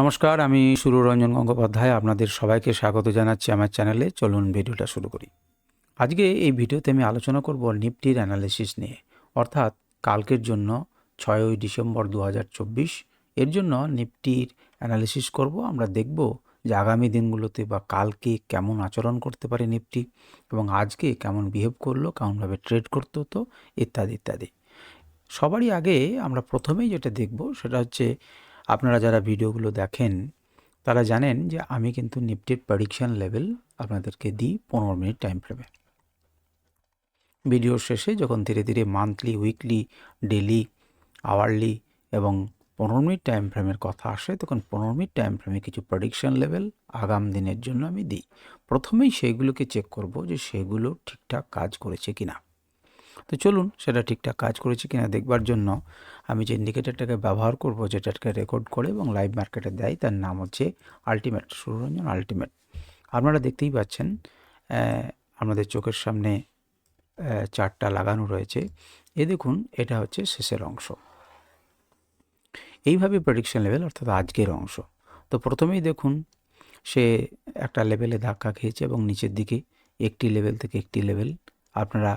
নমস্কার, আমি সুররঞ্জন গঙ্গোপাধ্যায়, আপনাদের সবাইকে স্বাগত জানাচ্ছি আমার চ্যানেলে। চলুন ভিডিওটা শুরু করি। আজকে এই ভিডিওতে আমি আলোচনা করব নিফটির অ্যানালিসিস নিয়ে। অর্থাৎ কালকের জন্য ছয়ই ডিসেম্বর দু হাজার চব্বিশ, এর জন্য নিফটির অ্যানালিসিস করব। আমরা দেখব যে আগামী দিনগুলোতে বা কালকে কেমন আচরণ করতে পারে নিফটি এবং আজকে কেমন বিহেভ করল, কেমনভাবে ট্রেড করতে হতো, ইত্যাদি ইত্যাদি। সবারই আগে আমরা প্রথমেই যেটা দেখব সেটা হচ্ছে আপনারা যারা ভিডিওগুলো দেখেন, তারা জানেন যে আমি কিন্তু নিফটির প্রেডিকশন লেভেল আপনাদেরকে দিই পনেরো মিনিট টাইম ফ্রেমে ভিডিওর শেষে যখন ধীরে ধীরে মান্থলি উইকলি ডেলি আওয়ারলি এবং পনেরো মিনিট টাইম ফ্রেমের কথা আসে, তখন পনেরো মিনিট টাইম ফ্রেমে কিছু প্রেডিকশন লেভেল আগাম দিনের জন্য আমি দিই। প্রথমেই সেইগুলোকে চেক করব যে সেগুলো ঠিকঠাক কাজ করেছে কিনা। তো চলুন সেটা ঠিকঠাক কাজ করেছে কিনা দেখবার জন্য আমি যে ইন্ডিকেটারটাকে ব্যবহার করব, যেটাকে রেকর্ড করে এবং লাইভ মার্কেটে দেয়, তার নাম হচ্ছে আলটিমেট সুরঞ্জন আলটিমেট আপনারা দেখতেই পাচ্ছেন আমাদের চোখের সামনে চারটা লাগানো রয়েছে। এ দেখুন, এটা হচ্ছে শেষের অংশ। এইভাবে প্রেডিকশন লেভেল অর্থাৎ আজকের অংশ। তো প্রথমেই দেখুন, সে একটা লেভেলে ধাক্কা খেয়েছে এবং নিচের দিকে একটি লেভেল থেকে একটি লেভেল আপনারা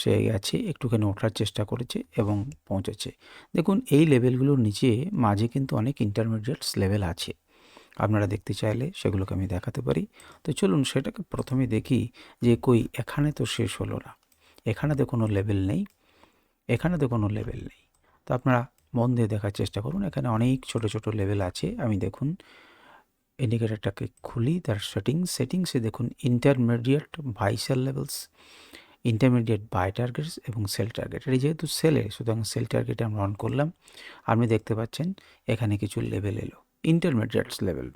সে গেছে, একটুখানি ওঠার চেষ্টা করেছে এবং পৌঁছেছে। দেখুন, এই লেভেলগুলোর নিচে মাঝে কিন্তু অনেক ইন্টারমিডিয়েটস লেভেল আছে। আপনারা দেখতে চাইলে সেগুলোকে আমি দেখাতে পারি। তো চলুন সেটাকে প্রথমে দেখি যে কই, এখানে তো শেষ হলো না। এখানে তো কোনো লেভেল নেই এখানে তো কোনো লেভেল নেই। তো আপনারা মন দিয়ে দেখার চেষ্টা করুন, এখানে অনেক ছোট ছোট লেভেল আছে। আমি দেখুন ইন্ডিকেটারটাকে খুলি, তার সেটিংস সেটিংসে দেখুন intermediate buy sell levels intermediate buy targets এবং সেল টার্গেট এটা যেহেতু সেলে সুতরাং সেল টার্গেটে আমরা অন করলাম। আপনি দেখতে পাচ্ছেন, এখানে কিছু লেভেল এলো। ইন্টারমিডিয়েটস লেভেল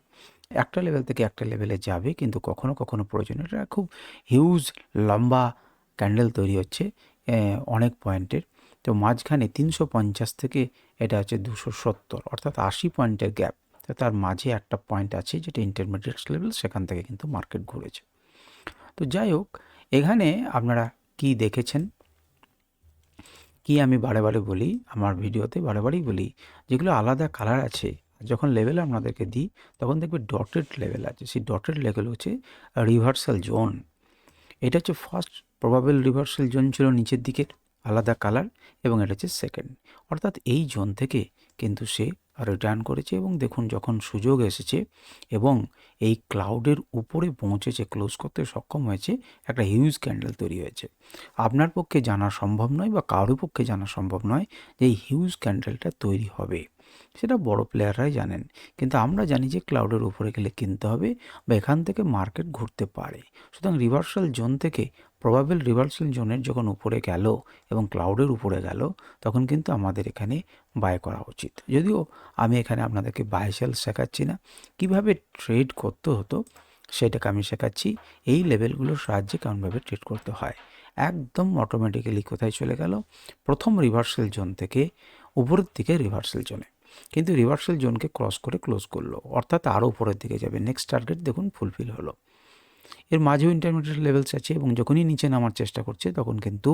একটা লেভেল থেকে একটা লেভেলে যাবে, কিন্তু কখনো কখনো প্রয়োজন এটা খুব হিউজ লম্বা ক্যান্ডেল তৈরি হচ্ছে অনেক পয়েন্টের। তো মাঝখানে তিনশো পঞ্চাশ থেকে এটা হচ্ছে দুশো সত্তর, অর্থাৎ আশি পয়েন্টের গ্যাপ তো তার মাঝে একটা পয়েন্ট আছে যেটা ইন্টারমিডিয়েটস লেভেল সেখান থেকে কিন্তু মার্কেট ঘুরেছে। তো যাই হোক, এখানে আপনারা কি দেখেছেন? কি আমি বারে বারে বলি, আমার ভিডিওতে বারে বারেই বলি, যেগুলো আলাদা কালার আছে, যখন লেভেল আপনাদেরকে দিই, তখন দেখবে ডটেড লেভেল আছে। সেই ডটেড লেভেল হচ্ছে রিভার্সাল জোন এটা হচ্ছে ফার্স্ট প্রবাবেল রিভার্সাল জোন ছিল নিচের দিকের, আলাদা কালার এবং এটা হচ্ছে সেকেন্ড অর্থাৎ এই জোন থেকে কিন্তু সে রিটার্ন করেছে এবং দেখুন যখন সুযোগ এসেছে এবং এই ক্লাউডের উপরে পৌঁছেছে ক্লোজ করতে সক্ষম হয়েছে, একটা হিউজ ক্যান্ডেল তৈরি হয়েছে। আপনার পক্ষে জানা সম্ভব নয় বা কারোর পক্ষে জানা সম্ভব নয় যে এই হিউজ ক্যান্ডেলটা তৈরি হবে। সেটা বড় প্লেয়াররাই জানেন। কিন্তু আমরা জানি যে ক্লাউডের উপরে গেলে কিনতে হবে বা এখান থেকে মার্কেট ঘুরতে পারে। সুতরাং রিভার্সাল জোন থেকে প্রবাবেল রিভার্সাল জোনের যখন উপরে গেল এবং ক্লাউডের উপরে গেল, তখন কিন্তু আমাদের এখানে বাই করা উচিত। যদিও আমি এখানে আপনাদেরকে বাই সেল শেখাচ্ছি না, কীভাবে ট্রেড করতে হতো সেটাকে আমি শেখাচ্ছি। এই লেভেলগুলোর সাহায্যে কেমনভাবে ট্রেড করতে হয়। একদম অটোমেটিক্যালি কোথায় চলে গেল? প্রথম রিভার্সাল জোন থেকে উপরের দিকে রিভার্সাল জোনে। কিন্তু রিভার্সাল জোনকে ক্রস করে ক্লোজ করল, অর্থাৎ আরও উপরের দিকে যাবে। নেক্সট টার্গেট দেখুন ফুলফিল হলো। এর মাঝেও ইন্টারমিডিয়েট লেভেলস আছে এবং যখনই নিচে নামার চেষ্টা করছে, তখন কিন্তু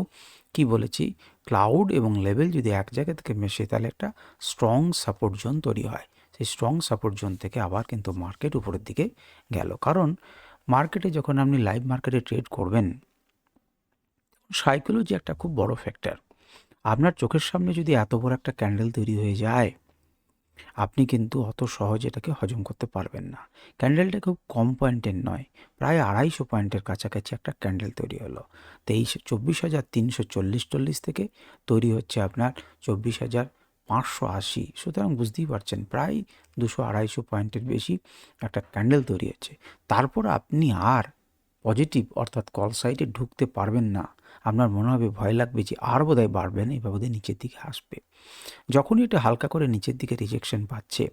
কি বলেছি ক্লাউড এবং লেভেল যদি এক জায়গা থেকে মেশে, তাহলে একটা স্ট্রং সাপোর্ট জোন তৈরি হয়। সেই স্ট্রং সাপোর্ট জোন থেকে আবার কিন্তু মার্কেট উপরের দিকে গেল। কারণ মার্কেটে যখন আপনি লাইভ মার্কেটে ট্রেড করবেন সাইকোলজি একটা খুব বড় ফ্যাক্টর আপনার চোখের সামনে যদি এত বড় একটা ক্যান্ডেল তৈরি হয়ে যায় আপনি কিন্তু অত সহজে এটাকে হজম করতে পারবেন না। ক্যান্ডেলটা খুব কম পয়েন্টের নয়, প্রায় আড়াইশো পয়েন্টের কাছাকাছি একটা ক্যান্ডেল তৈরি হলো। তেইশ, চব্বিশ হাজার তিনশো চল্লিশ চল্লিশ থেকে তৈরি হচ্ছে আপনার চব্বিশ হাজার পাঁচশো আশি। সুতরাং বুঝতেই পারছেন, প্রায় দুশো আড়াইশো পয়েন্টের বেশি একটা ক্যান্ডেল তৈরি হচ্ছে। তারপর আপনি আর পজিটিভ অর্থাৎ কল সাইডে ঢুকতে পারবেন না। আপনার মনে হবে ভয় লাগবে যে আর বোধহয় বাড়বে না, এবার বোধহয় নিচের দিকে আসবে। যখনই এটা হালকা করে নিচের দিকে রিজেকশন পাচ্ছে,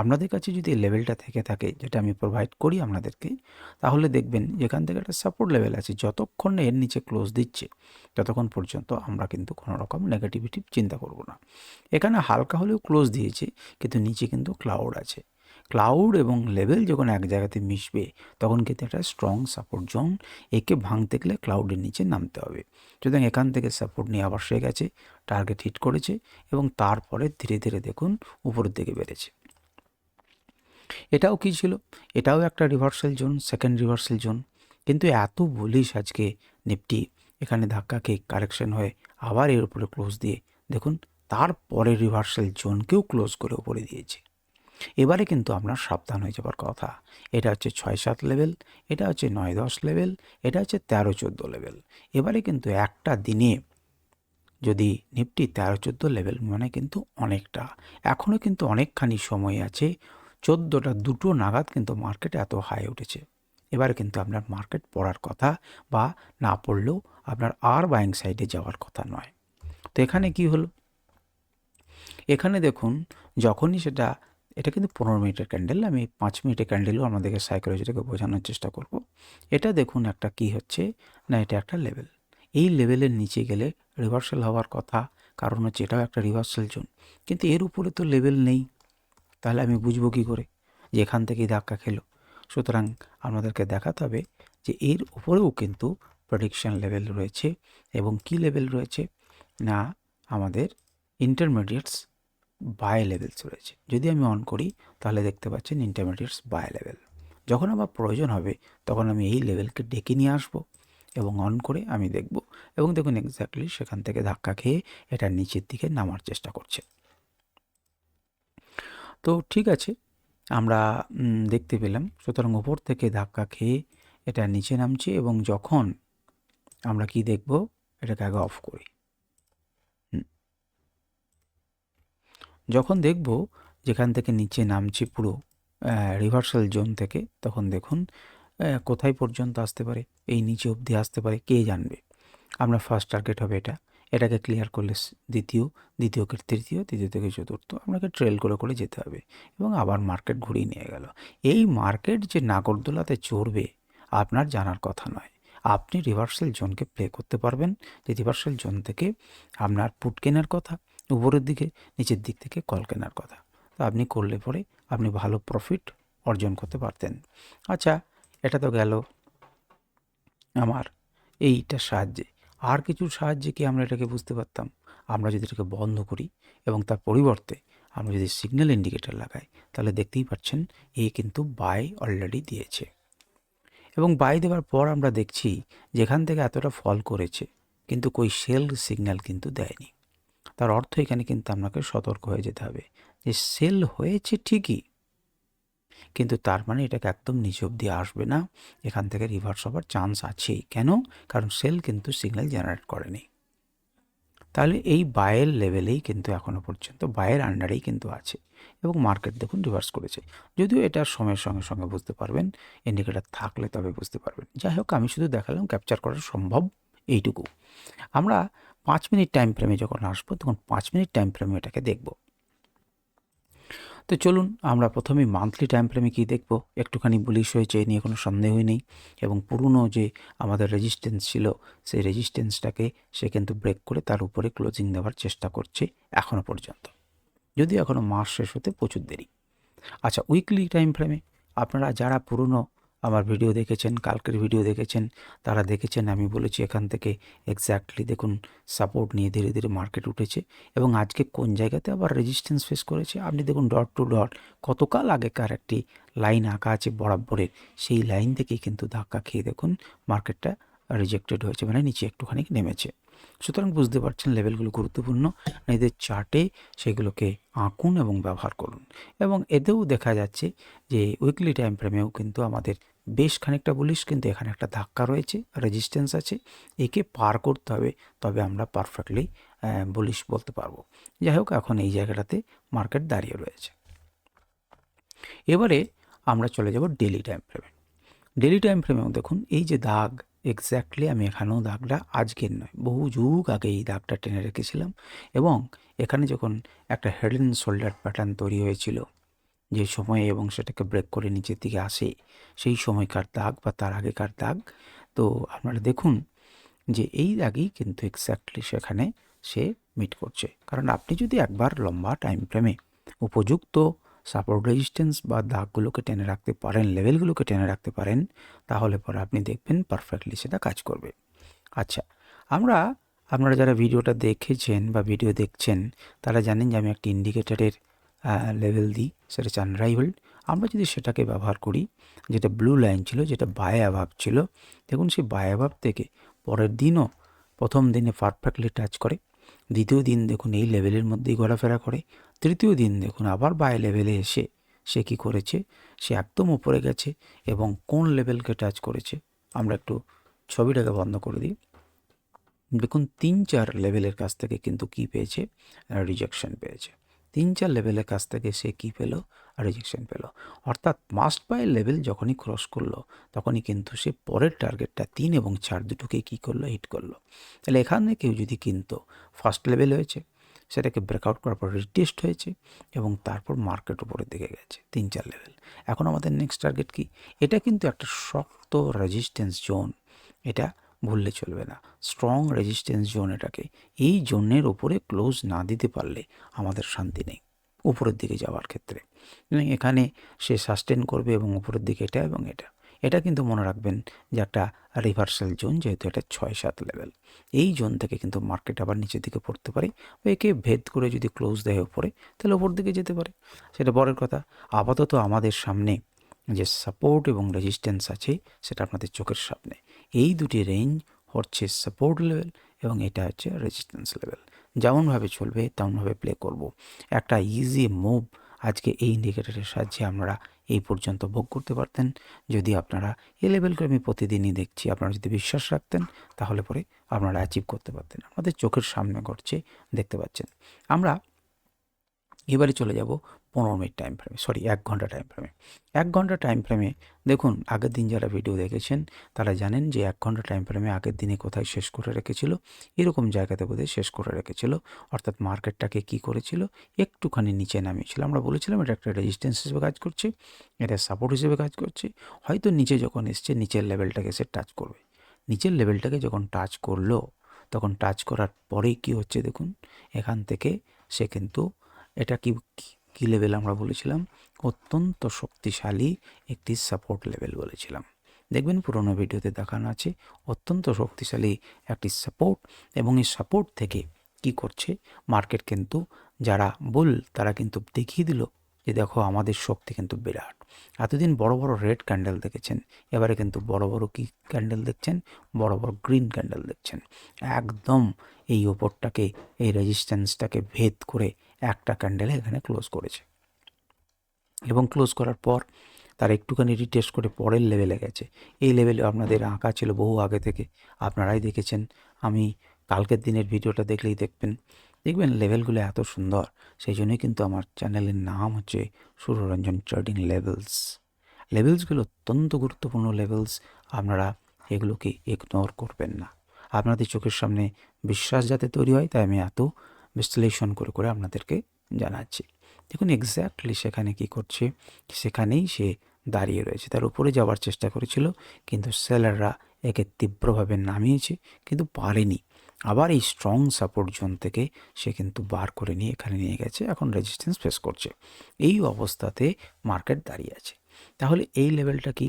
আপনাদের কাছে যদি লেভেলটা থেকে থাকে, যেটা আমি প্রোভাইড করি আপনাদেরকে, তাহলে দেখবেন যেখান থেকে একটা সাপোর্ট লেভেল আছে, যতক্ষণ না এর নিচে ক্লোজ দিচ্ছে, ততক্ষণ পর্যন্ত আমরা কিন্তু কোনো রকম নেগেটিভিটি চিন্তা করব না। এখানে হালকা হলেও ক্লোজ দিয়েছে, কিন্তু নিচে কিন্তু ক্লাউড আছে। ক্লাউড এবং লেভেল যখন এক জায়গাতে মিশবে, তখন কিন্তু একটা স্ট্রং সাপোর্ট জোন একে ভাঙতে গেলে ক্লাউডের নিচে নামতে হবে। সুতরাং এখান থেকে সাপোর্ট নিয়ে আবার সে গেছে টার্গেট হিট করেছে এবং তারপরে ধীরে ধীরে দেখুন উপরের দিকে বেড়েছে। এটাও কি ছিল? এটাও একটা reversal zone second reversal zone কিন্তু এত বলিস আজকে নিফটি এখানে ধাক্কা খেয়ে কারেকশন হয়ে আবার এর উপরে ক্লোজ দিয়ে দেখুন, তারপরে রিভার্সাল জোনকেও ক্লোজ করে উপরে দিয়েছে। এবারে কিন্তু আপনার সাবধান হয়ে যাবার কথা। এটা হচ্ছে ছয় সাত লেভেল এটা হচ্ছে নয় দশ লেভেল এটা হচ্ছে তেরো চোদ্দ লেভেল এবারে কিন্তু একটা দিনে যদি নিফটি তেরো চোদ্দ লেভেল মানে কিন্তু অনেকটা। এখনও কিন্তু অনেকখানি সময় আছে, চোদ্দোটা দুটো নাগাদ কিন্তু মার্কেট এত হাই উঠেছে। এবারে কিন্তু আপনার মার্কেট পড়ার কথা বা না পড়লেও আপনার আর বাইং সাইডে যাওয়ার কথা নয়। তো এখানে কি হলো? এখানে দেখুন, যখনই সেটা এটা কিন্তু পনেরো মিনিটের ক্যান্ডেল আমি পাঁচ মিনিটের ক্যান্ডেলও আমাদেরকে সাইকোলজিটাকে বোঝানোর চেষ্টা করব। এটা দেখুন একটা কি হচ্ছে, না, এটা একটা লেভেল এই লেভেলের নিচে গেলে রিভার্সাল হওয়ার কথা, কারণ হচ্ছে এটাও একটা রিভার্সাল জোন কিন্তু এর উপরে তো লেভেল নেই। তাহলে আমি বুঝব কী করে? যে এখান থেকেই ধাক্কা খেলো। সুতরাং আমাদেরকে দেখাতে হবে যে এর উপরেও কিন্তু প্রডিকশন লেভেল রয়েছে এবং কি লেভেল রয়েছে? না, আমাদের ইন্টারমিডিয়েটস বাই লেভেলস রয়েছে যদি আমি অন করি, তাহলে দেখতে পাচ্ছেন ইন্টারমিডিয়েটস বাই লেভেল যখন আমার প্রয়োজন হবে, তখন আমি এই লেভেলকে ডেকে নিয়ে আসব এবং অন করে আমি দেখব এবং দেখুন এক্স্যাক্টলি সেখান থেকে ধাক্কা খেয়ে এটা নিচের দিকে নামার চেষ্টা করছে। তো ঠিক আছে, আমরা দেখতে পেলাম। সুতরাং ওপর থেকে ধাক্কা খেয়ে এটা নিচে নামছে এবং যখন আমরা কি দেখব, এটাকে আগে অফ করি। যখন দেখব যেখান থেকে নিচে নামছি পুরো রিভার্সাল জোন থেকে, তখন দেখুন কোথায় পর্যন্ত আসতে পারে, এই নিচে অবধি আসতে পারে, কে জানবে? আমরা ফার্স্ট টার্গেট হবে এটা। এটাকে ক্লিয়ার করলে দ্বিতীয় দ্বিতীয়কে তৃতীয় তৃতীয় থেকে চতুর্থ, আপনাকে ট্রেল করে করে যেতে হবে এবং আবার মার্কেট ঘুরিয়ে নিয়ে গেল। এই মার্কেট যে নাগরদোলাতে চড়বে, আপনার জানার কথা নয়। আপনি রিভার্সাল জোনকে প্লে করতে পারবেন। যে রিভার্সাল জোন থেকে আপনার পুট কেনার কথা উপরের দিকে, নিচের দিক থেকে কল কেনার কথা। তো আপনি করলে পরে আপনি ভালো প্রফিট অর্জন করতে পারতেন। আচ্ছা এটা তো গেল আমার এইটার সাহায্যে। আর কিছুর সাহায্যে কি আমরা এটাকে বুঝতে পারতাম? আমরা যদি এটাকে বন্ধ করি এবং তার পরিবর্তে আমরা যদি সিগন্যাল ইন্ডিকেটার লাগাই, তাহলে দেখতেই পাচ্ছেন এ কিন্তু বাই অলরেডি দিয়েছে। এবং বাই দেওয়ার পর আমরা দেখছি যেখান থেকে এতটা ফল করেছে, কিন্তু কই সেল সিগন্যাল কিন্তু দেয়নি। তার অর্থ এখানে কিন্তু আপনাকে সতর্ক হয়ে যেতে হবে যে সেল হয়েছে ঠিকই, কিন্তু তার মানে এটাকে একদম নিচে অব্দি আসবে না। এখান থেকে রিভার্স হবার চান্স আছেই। কেন? কারণ সেল কিন্তু সিগন্যাল জেনারেট করেনি। তাহলে এই বায়ের লেভেলেই কিন্তু এখনও পর্যন্ত বায়ের আন্ডারেই কিন্তু আছে এবং মার্কেট দেখুন রিভার্স করেছে। যদিও এটা সময়ের সঙ্গে সঙ্গে বুঝতে পারবেন ইন্ডিকেটার থাকলে তবে বুঝতে পারবেন। যাই হোক, আমি শুধু দেখালাম ক্যাপচার করা সম্ভব এইটুকু। আমরা পাঁচ মিনিট টাইম ফ্রেমে যখন আসব, তখন পাঁচ মিনিট টাইম ফ্রেমে এটাকে দেখব। তো চলুন, আমরা প্রথমে মান্থলি টাইম ফ্রেমে কী দেখব? একটুখানি বুলিশ হয়েছে, এ নিয়ে কোনো সন্দেহই নেই। এবং পুরনো যে আমাদের রেজিস্ট্যান্স ছিল, সেই রেজিস্ট্যান্সটাকে সে কিন্তু ব্রেক করে তার উপরে ক্লোজিং দেওয়ার চেষ্টা করছে এখনও পর্যন্ত। যদিও এখনও মাস শেষ হতে প্রচুর দেরি। আচ্ছা উইকলি টাইম ফ্রেমে আপনারা যারা পুরনো আমার ভিডিও দেখেছেন, কালকের ভিডিও দেখেছেন, তারা দেখেছেন, আমি বলেছি এখান থেকে এক্স্যাক্টলি দেখুন সাপোর্ট নিয়ে ধীরে ধীরে মার্কেট উঠেছে এবং আজকে কোন জায়গাতে আবার রেজিস্ট্যান্স ফেস করেছে? আপনি দেখুন ডট টু ডট কতকাল আগেকার একটি লাইন আঁকা আছে বরাবরের, সেই লাইন থেকেই কিন্তু ধাক্কা খেয়ে দেখুন মার্কেটটা রিজেক্টেড হয়েছে মানে নিচে একটুখানি নেমেছে। সুতরাং বুঝতে পারছেন লেভেলগুলো গুরুত্বপূর্ণ এদের চার্টে সেগুলোকে আঁকুন এবং ব্যবহার করুন। এবং এতেও দেখা যাচ্ছে যে উইকলি টাইম ফ্রেমেও কিন্তু আমাদের বেশ খানিকটা বলিস, কিন্তু এখানে একটা ধাক্কা রয়েছে রেজিস্ট্যান্স আছে। একে পার করতে হবে, তবে আমরা পারফেক্টলি বলিশ বলতে পারব। যাই হোক, এখন এই জায়গাটাতে মার্কেট দাঁড়িয়ে রয়েছে। এবারে আমরা চলে যাব ডেলি টাইম ফ্রেমে ডেলি টাইম ফ্রেমেও দেখুন, এই যে দাগ এক্স্যাক্টলি আমি এখানেও দাগটা আজকের নয়, বহু যুগ আগে এই দাগটা টেনে রেখেছিলাম। এবং এখানে যখন একটা হেড অ্যান্ড শোল্ডার প্যাটার্ন তৈরি হয়েছিল যে সময়ে এবং সেটাকে ব্রেক করে নিচের দিকে আসে, সেই সময়কার দাগ বা তার আগেকার দাগ। তো আপনারা দেখুন যে এই দাগই কিন্তু এক্স্যাক্টলি সেখানে সে মিট করছে। কারণ আপনি যদি একবার লম্বা টাইম ফ্রেমে উপযুক্ত সাপোর্ট রেজিস্ট্যান্স বা দাগগুলোকে টেনে রাখতে পারেন লেভেলগুলোকে টেনে রাখতে পারেন, তাহলে পরে আপনি দেখবেন পারফেক্টলি সেটা কাজ করবে। আচ্ছা আমরা, আপনারা যারা ভিডিওটা দেখেছেন বা ভিডিও দেখছেন, তারা জানেন যে আমি একটি ইন্ডিকেটারের লেভেল দিই, সেটা হচ্ছে আনরাইভেল আমরা যদি সেটাকে ব্যবহার করি, যেটা ব্লু লাইন ছিল, যেটা বায় অ্যাভাব ছিল, দেখুন সেই বায় অ্যাভাব থেকে পরের দিনও প্রথম দিনে পারফেক্টলি টাচ করে, দ্বিতীয় দিন দেখুন এই লেভেলের মধ্যেই ঘোরাফেরা করে, তৃতীয় দিন দেখুন আবার বাই লেভেলে এসে সে কি করেছে, সে একদম উপরে গেছে এবং কোন লেভেলকে টাচ করেছে, আমরা একটু ছবিটাকে বন্ধ করে দিই। দেখুন তিন চার লেভেলের কাছ থেকে কিন্তু কি পেয়েছে? রিজেকশন পেয়েছে। তিন চার লেভেলের কাছ থেকে সে কী পেল? রিজেকশন পেল। অর্থাৎ মাস্ট বাই লেভেল যখনই ক্রস করল, তখনই কিন্তু সে পরের টার্গেটটা তিন এবং চার দুটোকে কী করল? হিট করল। তাহলে এখানে কেউ যদি কিন্তু ফার্স্ট লেভেল হয়েছে, সেটাকে ব্রেকআউট করার পর রিটেস্ট হয়েছে এবং তারপর মার্কেট উপরের দিকে গেছে তিন চার লেভেল এখন আমাদের নেক্সট টার্গেট কি? এটা কিন্তু একটা শক্ত রেজিস্ট্যান্স জোন এটা ভুললে চলবে না। স্ট্রং রেজিস্ট্যান্স জোন এটাকে। এই জোনের ওপরে ক্লোজ না দিতে পারলে আমাদের শান্তি নেই উপরের দিকে যাওয়ার ক্ষেত্রে। এখানে সে সাস্টেন করবে এবং উপরের দিকে এটা এবং এটা। এটা কিন্তু মনে রাখবেন যে একটা রিভার্সাল জোন যেহেতু এটা ছয় সাত লেভেল এই জোন থেকে কিন্তু মার্কেট আবার নিচের দিকে পড়তে পারে বা একে ভেদ করে যদি ক্লোজ দেয় ওপরে তাহলে ওপর দিকে যেতে পারে। সেটা পরের কথা। আপাতত আমাদের সামনে যে সাপোর্ট এবং রেজিস্ট্যান্স আছে, সেটা আপনাদের চোখের সামনে। এই দুটি রেঞ্জ হচ্ছে সাপোর্ট লেভেল এবং এটা হচ্ছে রেজিস্ট্যান্স লেভেল যেমনভাবে চলবে, তেমনভাবে প্লে করব। একটা ইজি মুভ আজকে এই ইন্ডিকেটারের সাহায্যে আমরা এই পর্যন্ত ভোগ করতে পারতেন। যদি আপনারা এই লেভেলকে আমি প্রতিদিনই দেখছি, আপনারা যদি বিশ্বাস রাখতেন, তাহলে পরে আপনারা অ্যাচিভ করতে পারতেন। আমাদের চোখের সামনে ঘটছে, দেখতে পাচ্ছেন। আমরা এবারে চলে যাব পনেরো মিনিট টাইম ফ্রেমে সরি এক ঘণ্টা টাইম ফ্রেমে এক ঘণ্টা টাইম ফ্রেমে দেখুন, আগের দিন যারা ভিডিও দেখেছেন, তারা জানেন যে এক ঘণ্টা টাইম ফ্রেমে আগের দিনে কোথায় শেষ করে রেখেছিল, এরকম জায়গাতে বোধহয় শেষ করে রেখেছিল, অর্থাৎ মার্কেটটাকে কি করেছিল, একটুখানি নিচে নামিয়েছিল। আমরা বলেছিলাম, এটা একটা রেজিস্ট্যান্স হিসেবে কাজ করছে, এটা সাপোর্ট হিসেবে কাজ করছে, হয়তো নিচে যখন এসছে, নিচের লেভেলটাকে সে টাচ করবে। নিচের লেভেলটাকে যখন টাচ করল, তখন টাচ করার পরেই কি হচ্ছে দেখুন, এখান থেকে সে কিন্তু এটা কি কী লেভেল আমরা বলেছিলাম? অত্যন্ত শক্তিশালী একটি সাপোর্ট লেভেল বলেছিলাম। দেখবেন পুরোনো ভিডিওতে দেখানো আছে, অত্যন্ত শক্তিশালী একটি সাপোর্ট এবং এই সাপোর্ট থেকে কি করছে? মার্কেট কিন্তু যারা বল তারা কিন্তু দেখিয়ে দিল যে দেখো আমাদের শক্তি কিন্তু বিরাট। এতদিন বড় বড় রেড ক্যান্ডেল দেখেছেন, এবারে কিন্তু বড় বড় কি ক্যান্ডেল দেখছেন? বড় বড় গ্রিন ক্যান্ডেল দেখছেন। একদম এই ওপরটাকে, এই রেজিস্ট্যান্সটাকে ভেদ করে একটা ক্যান্ডেল এখানে ক্লোজ করেছে। এবং ক্লোজ করার পর তার একটুখানি রিটেস্ট করে পরের লেভেলে গেছে। এই লেভেলে আপনাদের আঁকা ছিল বহু আগে থেকে। আপনারাই দেখেছেন। আমি কালকের দিনের ভিডিওটা দেখলেই দেখবেন। দেখবেন লেভেলগুলো এত সুন্দর। সেই জন্যই কিন্তু আমার চ্যানেলের নাম হচ্ছে সুররঞ্জন ট্রেডিং লেভেলস লেভেলসগুলো অত্যন্ত গুরুত্বপূর্ণ লেভেলস আপনারা এগুলোকে ইগনোর করবেন না। আপনাদের চোখের সামনে বিশ্বাস যাতে তৈরি হয়, তাই আমি এত বিশ্লেষণ করে করে আপনাদেরকে জানাচ্ছি। দেখুন এক্স্যাক্টলি সেখানে কি করছে, সেখানেই সে দাঁড়িয়ে রয়েছে। তার উপরে যাওয়ার চেষ্টা করেছিল, কিন্তু সেলাররা একে তীব্রভাবে নামিয়েছে, কিন্তু পারেনি। আবার এই স্ট্রং সাপোর্ট জোন থেকে সে কিন্তু বার করে নিয়ে, এখানে নিয়ে গেছে। এখন রেজিস্ট্যান্স ফেস করছে। এই অবস্থাতে মার্কেট দাঁড়িয়ে আছে। তাহলে এই লেভেলটা কি?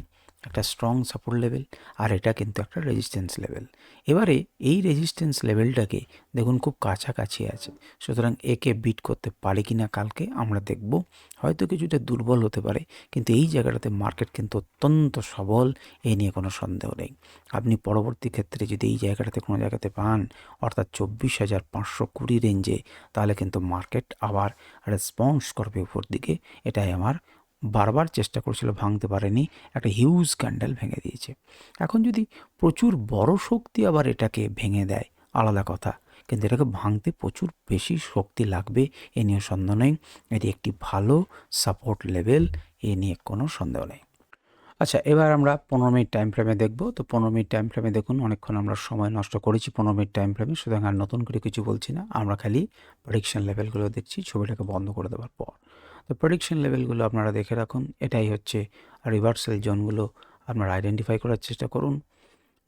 একটা স্ট্রং সাপোর্ট লেভেল আর এটা কিন্তু একটা রেজিস্ট্যান্স লেভেল এবারে এই রেজিস্ট্যান্স লেভেলটাকে দেখুন খুব কাছাকাছি আছে, সুতরাং একে বিট করতে পারে কি না কালকে আমরা দেখব। হয়তো কিছুটা দুর্বল হতে পারে, কিন্তু এই জায়গাটাতে মার্কেট কিন্তু অত্যন্ত সবল, এ নিয়ে কোনো সন্দেহ নেই। আপনি পরবর্তী ক্ষেত্রে যদি এই জায়গাটাতে কোনো জায়গাতে পান, অর্থাৎ চব্বিশ হাজার পাঁচশো কুড়ি রেঞ্জে তাহলে কিন্তু মার্কেট আবার রেসপন্স করবে উপর দিকে। এটাই আমার বারবার চেষ্টা করেছিল ভাঙতে পারেনি, একটা হিউজ ক্যান্ডেল ভেঙে দিয়েছে। এখন যদি প্রচুর বড় শক্তি আবার এটাকে ভেঙে দেয়, আলাদা কথা। কিন্তু এটাকে ভাঙতে প্রচুর বেশি শক্তি লাগবে, এ নিয়ে সন্দেহ নেই। এটি একটি ভালো সাপোর্ট লেভেল এ নিয়ে কোনো সন্দেহ নেই। আচ্ছা এবার আমরা পনেরো মিনিট টাইম ফ্রেমে দেখব। তো পনেরো মিনিট টাইম ফ্রেমে দেখুন, অনেকক্ষণ আমরা সময় নষ্ট করেছি পনেরো মিনিট টাইম ফ্রেমে সুতরাং আর নতুন করে কিছু বলছি না। আমরা খালি প্রেডিকশন লেভেলগুলো দেখছি, ছবিটাকে বন্ধ করে দেওয়ার পর। তো প্রেডিকশন লেভেলগুলো আপনারা দেখে রাখুন। এটাই হচ্ছে রিভার্সাল জোনগুলো আপনারা আইডেন্টিফাই করার চেষ্টা করুন।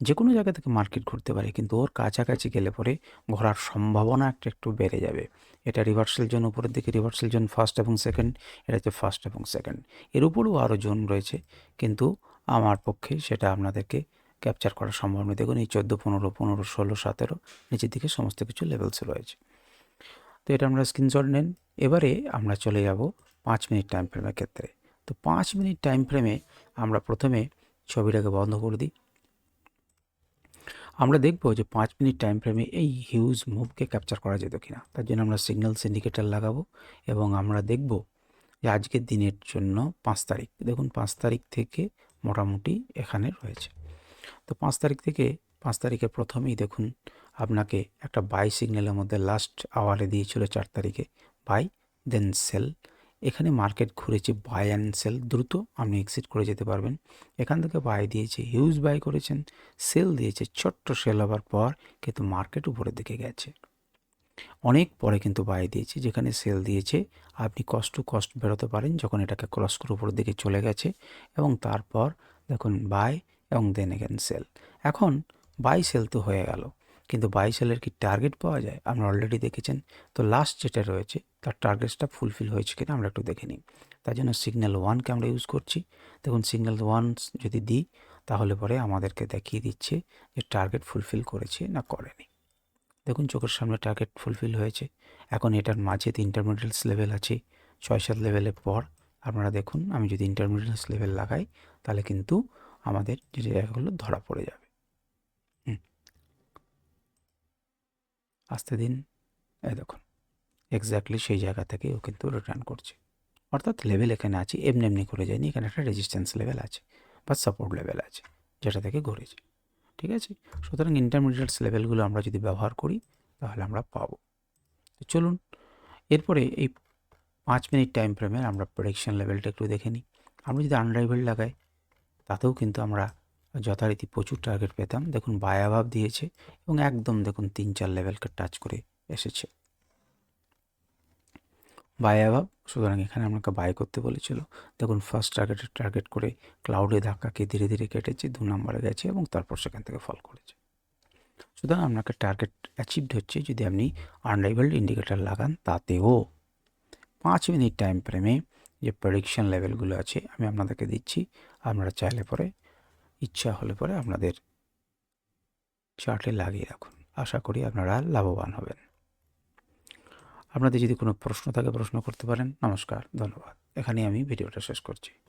যে কোনো জায়গা থেকে মার্কেট ঘুরতে পারে, কিন্তু ওর কাছাকাছি গেলে পরে ঘোরার সম্ভাবনা একটা একটু বেড়ে যাবে। এটা রিভার্সাল জোন উপরের দিকে রিভার্সাল জোন ফার্স্ট এবং সেকেন্ড এটা হচ্ছে ফার্স্ট এবং সেকেন্ড এর উপরেও আরও জোন রয়েছে, কিন্তু আমার পক্ষে সেটা আপনাদেরকে ক্যাপচার করা সম্ভব নয় দেখুন, এই চোদ্দ, পনেরো পনেরো, ষোলো, সতেরো, নিচের দিকে সমস্ত কিছু লেভেলস রয়েছে। তো এটা আমরা স্ক্রিনশট নেন। এবারে আমরা চলে যাব পাঁচ মিনিট টাইম ফ্রেমের ক্ষেত্রে। তো পাঁচ মিনিট টাইম ফ্রেমে আমরা প্রথমে ছবিটাকে বন্ধ করে দিই। আমরা দেখব যে পাঁচ মিনিট টাইম ফ্রেমে এই হিউজ মুভকে ক্যাপচার করা যেত কিনা। তার জন্য আমরা সিগন্যাল সিন্ডিকেটার লাগাবো এবং আমরা দেখব যে আজকের দিনের জন্য পাঁচ তারিখ। দেখুন, পাঁচ তারিখ থেকে মোটামুটি এখানে রয়েছে। তো পাঁচ তারিখ থেকে পাঁচ তারিখে প্রথমেই দেখুন, আপনাকে একটা বাই সিগন্যালের মধ্যে লাস্ট আওয়ারে দিয়েছিল চার তারিখে। বাই দেন সেল এখানে মার্কেট ঘুরেছে বাই অ্যান্ড সেল দ্রুত আপনি এক্সিট করে যেতে পারবেন। এখান থেকে বাই দিয়েছে হিউজ বাই করেছেন সেল দিয়েছে, ছোট্ট সেল হওয়ার পর কিন্তু মার্কেট উপরের দিকে গেছে। অনেক পরে কিন্তু বাই দিয়েছে, যেখানে সেল দিয়েছে, আপনি কষ্ট কষ্ট বেরোতে পারেন যখন এটাকে ক্রস করে উপরের দিকে চলে গেছে এবং তারপর দেখুন বাই এবং দেন এগেন সেল এখন বাই সেল তো হয়ে গেল। কিন্তু বাই সেলের কি টার্গেট পাওয়া যায়? আমরা অলরেডি দেখেছেন। তো লাস্ট যেটা রয়েছে, তার টার্গেটসটা ফুলফিল হয়েছে কিনা আমরা একটু দেখে নিই। তার জন্য সিগন্যাল ওয়ানকে আমরা ইউজ করছি। দেখুন সিগন্যাল ওয়ান যদি দিই, তাহলে পরে আমাদেরকে দেখিয়ে দিচ্ছে যে টার্গেট ফুলফিল করেছে না করেনি। দেখুন, চোখের সামনে টার্গেট ফুলফিল হয়েছে। এখন এটার মাঝে ইন্টারমিডিয়েটস লেভেল আছে। ছয় সাত লেভেলের পর আপনারা দেখুন, আমি যদি ইন্টারমিডিয়েটস লেভেল লাগাই, তাহলে কিন্তু আমাদের যে জায়গাগুলো ধরা পড়ে যাবে। আসতে দিন। এই দেখুন এক্স্যাক্টলি সেই জায়গা থেকে ও কিন্তু রিটার্ন করছে। অর্থাৎ লেভেল এখানে আছে, এমনি এমনি করে যায়নি, এখানে একটা রেজিস্ট্যান্স লেভেল আছে বা সাপোর্ট লেভেল আছে, যেটা থেকে ঘুরেছে। ঠিক আছে? সুতরাং ইন্টারমিডিয়েটস লেভেলগুলো আমরা যদি ব্যবহার করি, তাহলে আমরা পাবো। তো চলুন, এরপরে এই পাঁচ মিনিট টাইম ফ্রেমে আমরা প্রোডাকশন লেভেলটা একটু দেখে নিই। আমরা যদি আনরাইভেল লাগাই, তাতেও কিন্তু আমরা যথারীতি প্রচুর টার্গেট পেতাম। দেখুন, বায়াভাব দিয়েছে এবং একদম দেখুন তিন, চার লেভেলকে টাচ করে এসেছে। বায়াভাব, সুতরাং এখানে আমাকে বাই করতে বলেছিল। দেখুন ফার্স্ট টার্গেটে টার্গেট করে ক্লাউডে ধাক্কাকে ধীরে ধীরে কেটেছে, দু নম্বরে গেছে এবং তারপর সেখান থেকে ফল করেছে। সুতরাং আপনাকে টার্গেট অ্যাচিভড হচ্ছে যদি আপনি আনরাইভেলড ইন্ডিকেটার লাগান, তাতেও পাঁচ মিনিট টাইম ফ্রেমে যে প্রেডিকশন লেভেলগুলো আছে, আমি আপনাদেরকে দিচ্ছি, আপনারা চাইলে পরে ইচ্ছা হলে পরে আপনাদের চার্টে লাগিয়ে রাখুন। আশা করি আপনারা লাভবান হবেন। আপনাদের যদি কোনো প্রশ্ন থাকে, প্রশ্ন করতে পারেন। নমস্কার, ধন্যবাদ। এখানেই আমি ভিডিওটা শেষ করছি।